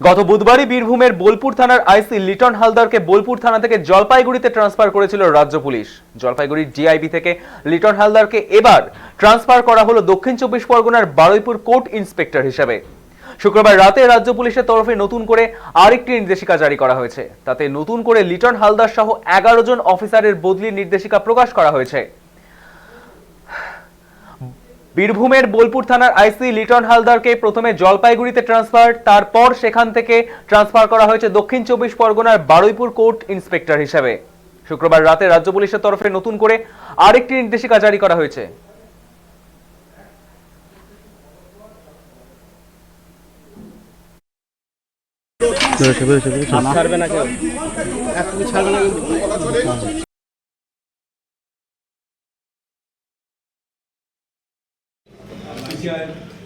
গত বুধবারই বীরভূমের বোলপুর থানার আইসি লিটন হালদারকে বোলপুর থানা থেকে জলপাইগুড়িতে ট্রান্সফার করেছিল রাজ্য পুলিশ। জলপাইগুড়ির ডিআইবি থেকে লিটন হালদারকে এবার ট্রান্সফার করা হলো দক্ষিণ চব্বিশ পরগনার বারুইপুর কোর্ট ইন্সপেক্টর হিসেবে। শুক্রবার রাতে রাজ্য পুলিশের তরফে নতুন করে আরেকটি নির্দেশিকা জারি করা হয়েছে। তাতে নতুন করে লিটন হালদার সহ এগারো জন অফিসারের বদলির নির্দেশিকা প্রকাশ করা হয়েছে। বীরভূমের বোলপুর থানার আইসি লিটন হালদারকে প্রথমে জলপাইগুড়িতে ট্রান্সফার তারপর সেখান থেকে ট্রান্সফার করা হয়েছে দক্ষিণ চব্বিশ পরগনার বারুইপুর কোর্ট ইন্সপেক্টর হিসেবে। শুক্রবার রাতে রাজ্য পুলিশের তরফে নতুন করে আরেকটি নির্দেশিকা জারি করা হয়েছে। বেরোচ্ছে বেরোচ্ছে বেরোচ্ছে ছাড়বে না। কেউ। ছাড়বে না কিন্তু und